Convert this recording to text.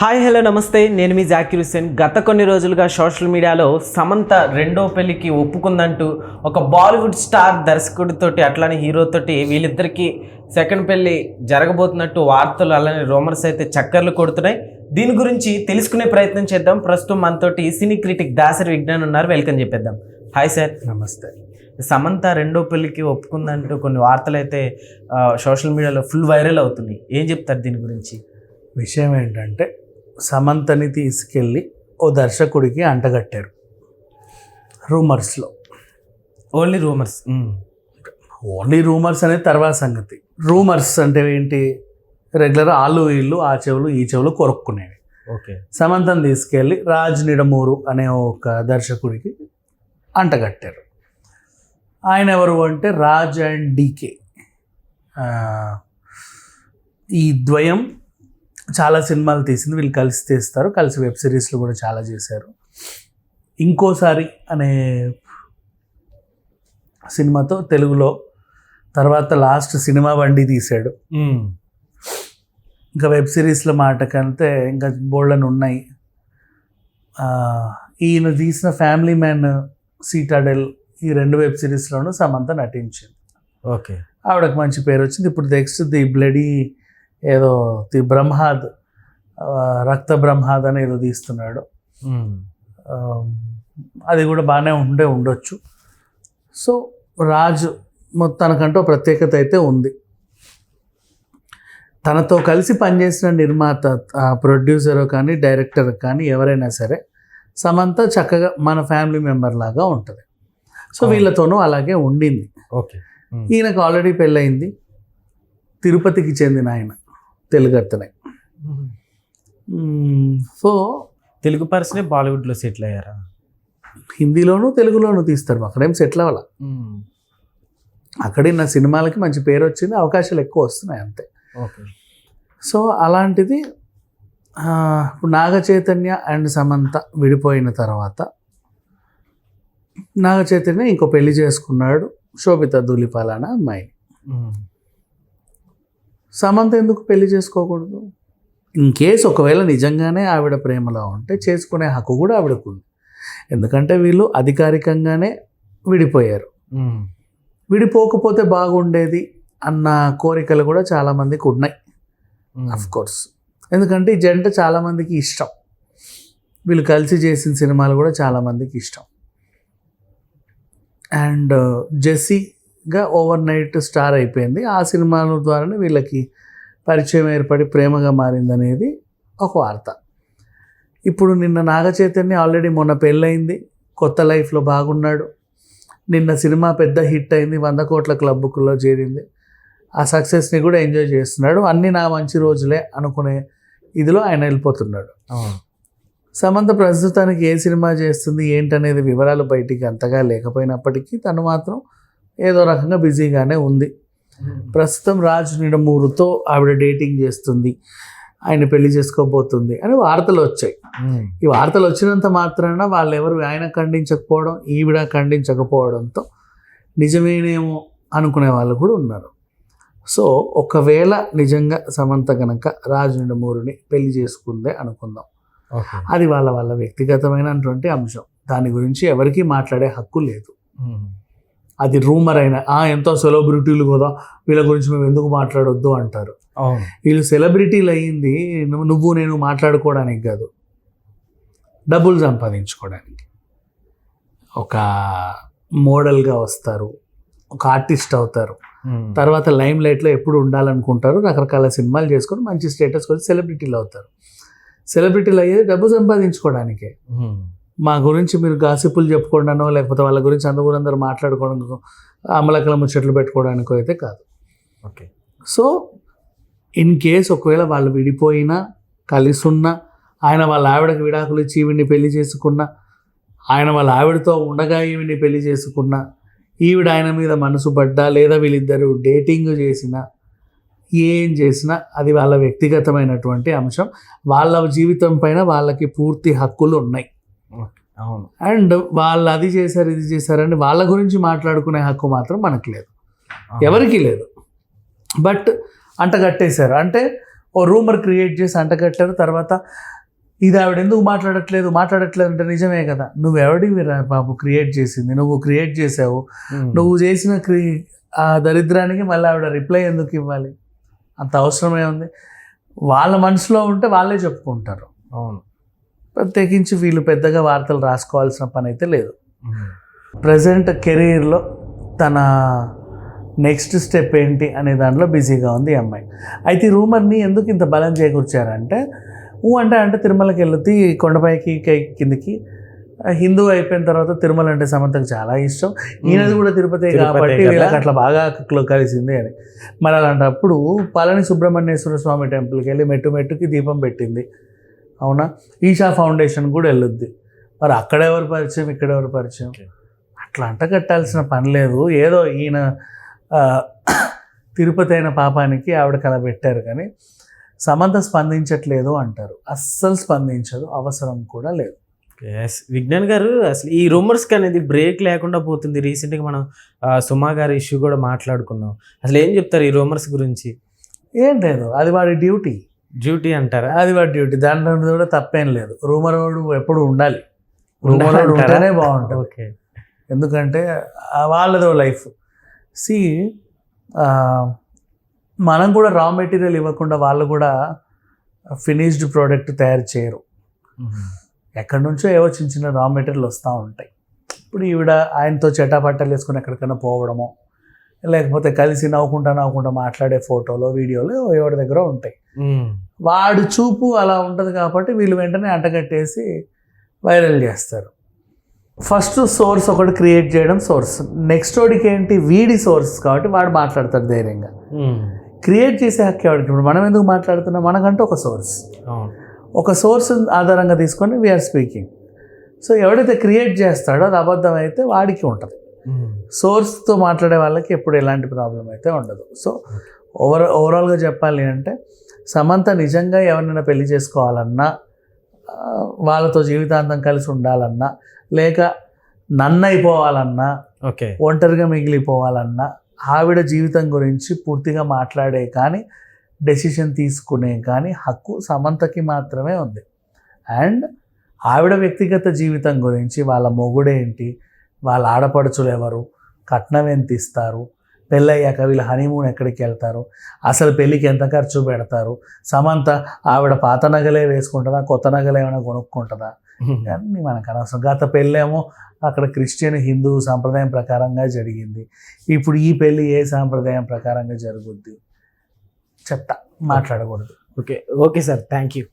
Hi hello నమస్తే. నేను మీ జాకిర్ హుసేన్ గత కొన్ని రోజులుగా సోషల్ మీడియాలో సమంత రెండో పెళ్ళికి ఒప్పుకుందంటూ ఒక బాలీవుడ్ స్టార్ దర్శకుడితోటి అట్లానే హీరోతోటి వీళ్ళిద్దరికి సెకండ్ పెళ్ళి జరగబోతున్నట్టు వార్తలు అలానే రోమర్స్ అయితే చక్కర్లు కొడుతున్నాయి. దీని గురించి తెలుసుకునే ప్రయత్నం చేద్దాం. ప్రస్తుతం మనతోటి సినీ క్రిటిక్ దాసరి విజ్ఞాన్ ఉన్నారు. వెల్కమ్ చెప్పేద్దాం. Hi sir. నమస్తే. సమంత రెండో పెళ్ళికి ఒప్పుకుందంటూ కొన్ని వార్తలు అయితే సోషల్ మీడియాలో ఫుల్ వైరల్ అవుతున్నాయి. ఏం చెప్తారు దీని గురించి? విషయం ఏంటంటే సమంతని తీసుకెళ్ళి ఓ దర్శకుడికి అంటగట్టారు. రూమర్స్లో. Only rumours. ఓన్లీ రూమర్స్ అనేది తర్వాత సంగతి. రూమర్స్ అంటే ఏంటి? రెగ్యులర్ ఆలు వీళ్ళు ఆ చెవులు ఈ చెవులు కొరుక్కునేవి. ఓకే. సమంతని తీసుకెళ్ళి రాజ్ నిడమూరు అనే ఒక దర్శకుడికి అంటగట్టారు. ఆయన ఎవరు అంటే రాజ్ అండ్ డీకే. ఈ ద్వయం చాలా సినిమాలు తీసింది వీళ్ళు కలిసి తీస్తారు. కలిసి వెబ్ సిరీస్లు కూడా చాలా చేశారు. ఇంకోసారి అనే సినిమాతో తెలుగులో తర్వాత లాస్ట్ సినిమా బండి తీశాడు. ఇంకా వెబ్ సిరీస్ల మాట కంటే ఇంకా బోల్డన్ ఉన్నాయి. ఈయన తీసిన ఫ్యామిలీ మ్యాన్ సీటాడెల్ ఈ రెండు వెబ్ సిరీస్లోనూ సమంత నటించింది. ఓకే. ఆవిడకి మంచి పేరు వచ్చింది ఇప్పుడు నెక్స్ట్ ది బ్లడీ ఏదో ది బ్రహ్మాద్ రక్త బ్రహ్మాద్ అని ఏదో తీస్తున్నాడు. అది కూడా బాగానే ఉండే ఉండొచ్చు. సో రాజు మొత్తానికంటూ ఒక ప్రత్యేకత అయితే ఉంది. తనతో కలిసి పనిచేసిన నిర్మాత ప్రొడ్యూసర్ కానీ డైరెక్టర్ కానీ ఎవరైనా సరే సమంత చక్కగా మన ఫ్యామిలీ మెంబర్ లాగా ఉంటుంది. సో. వీళ్ళతోనూ అలాగే ఉండింది. ఓకే. ఈయనకు ఆల్రెడీ పెళ్ళయింది. తిరుపతికి చెందిన ఆయన. తెలుగు అతనే. సో తెలుగు పర్సనే బాలీవుడ్లో సెటిల్ అయ్యారా? హిందీలోనూ తెలుగులోనూ తీస్తారు అక్కడేం సెటిల్ అవ్వాల? అక్కడే నా సినిమాలకి మంచి పేరు వచ్చింది అవకాశాలు ఎక్కువ వస్తున్నాయి అంతే. ఓకే. సో అలాంటిది నాగ చైతన్య అండ్ సమంత విడిపోయిన తర్వాత నాగ చైతన్య ఇంకో పెళ్ళి చేసుకున్నాడు శోభిత ధూళిపాల అనే అమ్మాయి సమంత ఎందుకు పెళ్ళి చేసుకోకూడదు? ఇన్ కేస్ ఒకవేళ నిజంగానే ఆవిడ ప్రేమలో ఉంటే చేసుకునే హక్కు కూడా ఆవిడకు ఉంది. ఎందుకంటే వీళ్ళు అధికారికంగానే విడిపోయారు. విడిపోకపోతే బాగుండేది అన్న కోరికలు కూడా చాలామందికి ఉన్నాయి. అఫ్ కోర్స్ ఎందుకంటే ఈ జంట చాలామందికి ఇష్టం. వీళ్ళు కలిసి చేసిన సినిమాలు కూడా చాలామందికి ఇష్టం. అండ్ జెస్సీగా ఓవర్ నైట్ స్టార్ అయిపోయింది. ఆ సినిమాల ద్వారానే వీళ్ళకి పరిచయం ఏర్పడి ప్రేమగా మారిందనేది ఒక వార్త. ఇప్పుడు నిన్న నాగ చైతన్య ఆల్రెడీ మొన్న పెళ్ళయింది. కొత్త లైఫ్లో బాగున్నాడు. నిన్న సినిమా పెద్ద హిట్ అయింది. వంద కోట్ల క్లబ్లో చేరింది. ఆ సక్సెస్ని కూడా ఎంజాయ్ చేస్తున్నాడు. అన్నీ నా మంచి రోజులే అనుకునే ఇదిలో ఆయన వెళ్ళిపోతున్నాడు. సమంత ప్రస్తుతానికి ఏ సినిమా చేస్తుంది ఏంటనేది వివరాలు బయటికి అంతగా లేకపోయినప్పటికీ తను మాత్రం ఏదో రకంగా బిజీగానే ఉంది. ప్రస్తుతం రాజ్ నిడమూరుతో ఆవిడ డేటింగ్ చేస్తుంది. ఆయన పెళ్ళి చేసుకోబోతుంది అని వార్తలు వచ్చాయి. ఈ వార్తలు వచ్చినంత మాత్రాన వాళ్ళెవరు ఆయన ఖండించకపోవడం ఈవిడ ఖండించకపోవడంతో నిజమేనేమో అనుకునే వాళ్ళు కూడా ఉన్నారు. సో ఒకవేళ నిజంగా సమంత గనక రాజు నిడమూరుని పెళ్ళి చేసుకుందే అనుకుందాం. అది వాళ్ళ వాళ్ళ వ్యక్తిగతమైనటువంటి అంశం. దాని గురించి ఎవరికీ మాట్లాడే హక్కు లేదు. అది రూమర్ అయినా "ఆ, ఎంతో సెలబ్రిటీలు కదా వీళ్ళ గురించి మేము ఎందుకు మాట్లాడొద్దు అంటారు. వీళ్ళు సెలబ్రిటీలు అయ్యింది నువ్వు- నువ్వు నేను మాట్లాడుకోవడానికి కాదు. డబ్బులు సంపాదించుకోవడానికి. ఒక మోడల్గా వస్తారు ఒక ఆర్టిస్ట్ అవుతారు. తర్వాత లైమ్ లైట్లో ఎప్పుడు ఉండాలనుకుంటారు రకరకాల సినిమాలు చేసుకొని మంచి స్టేటస్ వచ్చి సెలబ్రిటీలు అవుతారు. సెలబ్రిటీలు అయ్యేది డబ్బు సంపాదించుకోవడానికే. మా గురించి మీరు గాసిపులు చెప్పుకోవడానో లేకపోతే వాళ్ళ గురించి అందరూ అందరూ మాట్లాడుకోవడానికి అమలకల ముచ్చట్లు పెట్టుకోవడానికో అయితే కాదు. ఓకే. సో ఇన్ కేస్ ఒకవేళ వాళ్ళు విడిపోయినా కలిసి ఉన్నా ఆయన వాళ్ళ ఆవిడకి విడాకులు ఇచ్చి ఈవిడ్ని పెళ్ళి చేసుకున్నా ఆయన వాళ్ళ ఆవిడతో ఉండగా ఈవిడ్ని పెళ్ళి చేసుకున్నా ఈవిడ ఆయన మీద మనసు పడ్డా లేదా వీళ్ళిద్దరూ డేటింగ్ చేసినా ఏం చేసినా అది వాళ్ళ వ్యక్తిగతమైనటువంటి అంశం. వాళ్ళ జీవితం పైన వాళ్ళకి పూర్తి హక్కులు ఉన్నాయి. అవును. అండ్ వాళ్ళు అది చేశారు ఇది చేశారని వాళ్ళ గురించి మాట్లాడుకునే హక్కు మాత్రం మనకు లేదు. ఎవరికీ లేదు. బట్ అంట కట్టేశారు. అంటే ఓ రూమర్ క్రియేట్ చేసి అంటగట్టారు తర్వాత ఇది ఆవిడ ఎందుకు మాట్లాడట్లేదు? మాట్లాడట్లేదు అంటే నిజమే కదా. నువ్వెవడివి రా బాబు క్రియేట్ చేసింది? నువ్వు క్రియేట్ చేసావు. నువ్వు చేసిన క్రి ఆ దరిద్రానికి మళ్ళీ ఆవిడ రిప్లై ఎందుకు ఇవ్వాలి? అంత అవసరమే ఉంది. వాళ్ళ మనసులో ఉంటే వాళ్ళే చెప్పుకుంటారు. అవును. ప్రత్యేకించి వీళ్ళు పెద్దగా వార్తలు రాసుకోవాల్సిన పని అయితే లేదు. ప్రజెంట్ కెరీర్లో తన నెక్స్ట్ స్టెప్ ఏంటి అనే దాంట్లో బిజీగా ఉంది ఈ అమ్మాయి. అయితే ఈ రూమర్ని ఎందుకు ఇంత బలం చేకూర్చారంటే ఊ అంటే అంటే తిరుమలకి వెళ్తే కొండపైకి కిందికి హిందూ అయిపోయిన తర్వాత తిరుమల అంటే సమంతకు చాలా ఇష్టం. ఈయనది కూడా తిరుపతి కాబట్టి. వీళ్ళకి అట్లా బాగా క్లో- కలిసింది అని. మరి అలాంటప్పుడు పళని సుబ్రహ్మణ్యేశ్వర స్వామి టెంపుల్కి వెళ్ళి మెట్టు మెట్టుకి దీపం పెట్టింది. అవునా? ఈషా ఫౌండేషన్ కూడా వెళ్ళొద్ది. మరి అక్కడ ఎవరు పరిచయం? ఇక్కడ ఎవరు పరిచయం. అట్లా అంట కట్టాల్సిన పని లేదు. ఏదో ఈయన తిరుపతి అయిన పాపానికి ఆవిడ కల పెట్టారు కానీ సమంత స్పందించట్లేదు అంటారు. అస్సలు స్పందించదు. అవసరం కూడా లేదు. Yes. విజ్ఞాన్ గారు అసలు ఈ రూమర్స్కి అనేది బ్రేక్ లేకుండా పోతుంది. రీసెంట్గా మనం సుమా గారి ఇష్యూ కూడా మాట్లాడుకున్నాం. అసలు ఏం చెప్తారు ఈ రూమర్స్ గురించి? ఏం లేదు. అది వాడి డ్యూటీ. డ్యూటీ అంటారా? అది వాడి డ్యూటీ. దాంట్లో కూడా తప్పేం లేదు. రూమర్ వాడు ఎప్పుడు ఉండాలి. రూమర్ వాడు? ఉంటేనే బాగుంటుంది. ఓకే. ఎందుకంటే వాళ్ళదో లైఫ్. సి మనం కూడా రా మెటీరియల్ ఇవ్వకుండా వాళ్ళు కూడా ఫినిష్డ్ ప్రోడక్ట్ తయారు చేయరు. ఎక్కడి నుంచో ఏవో చిన్న చిన్న రా మెటీరియల్ వస్తూ ఉంటాయి. ఇప్పుడు ఈవిడ ఆయనతో చెటాపట్టాలు వేసుకుని ఎక్కడికైనా పోవడమో లేకపోతే కలిసి నవ్వుకుంటా నవ్వుకుంటా మాట్లాడే ఫోటోలో వీడియోలు ఎవరి దగ్గర ఉంటాయి. వాడు చూపు అలా ఉంటుంది కాబట్టి వీళ్ళు వెంటనే అంటగట్టేసి వైరల్ చేస్తారు. ఫస్ట్ సోర్స్ ఒకటి క్రియేట్ చేయడం సోర్స్. నెక్స్ట్ వాడికి ఏంటి? వీడి సోర్స్ కాబట్టి వాడు మాట్లాడతాడు ధైర్యంగా. క్రియేట్ చేసే హక్కు వాడికి ఇప్పుడు మనం ఎందుకు మాట్లాడుతున్నాం? మనకంటూ ఒక సోర్స్. ఒక సోర్స్ ఆధారంగా తీసుకొని వీఆర్ స్పీకింగ్ సో ఎవడైతే క్రియేట్ చేస్తాడో అది అబద్ధం అయితే వాడికి ఉంటుంది. సోర్స్తో మాట్లాడే వాళ్ళకి ఎప్పుడు ఎలాంటి ప్రాబ్లం అయితే ఉండదు. సో ఓవర్ ఓవరాల్గా చెప్పాలి అంటే సమంత నిజంగా ఎవరినైనా పెళ్ళి చేసుకోవాలన్నా వాళ్ళతో జీవితాంతం కలిసి ఉండాలన్నా లేక నన్నైపోవాలన్నా ఓకే. ఒంటరిగా మిగిలిపోవాలన్నా ఆవిడ జీవితం గురించి పూర్తిగా మాట్లాడే కానీ డెసిషన్ తీసుకునే కానీ హక్కు సమంతకి మాత్రమే ఉంది. అండ్ ఆవిడ వ్యక్తిగత జీవితం గురించి వాళ్ళ మొగుడేంటి వాళ్ళ ఆడపడుచులు ఎవరు? కట్నం ఎంత ఇస్తారు? పెళ్ళయ్యాక వీళ్ళు హనీమూన్ ఎక్కడికి వెళ్తారు? అసలు పెళ్ళికి ఎంత ఖర్చు పెడతారు? సమంత ఆవిడ పాత నగలే వేసుకుంటుందా? కొత్త నగలు ఏమైనా కొనుక్కుంటుందా. అన్నీ మనకు అనవసరం. గత పెళ్ళేమో అక్కడ క్రిస్టియన్ హిందూ సాంప్రదాయం ప్రకారంగా జరిగింది. ఇప్పుడు ఈ పెళ్ళి ఏ సాంప్రదాయం ప్రకారంగా జరుగుద్ది? చెత్త. మాట్లాడకూడదు. Okay. Okay sir. Thank you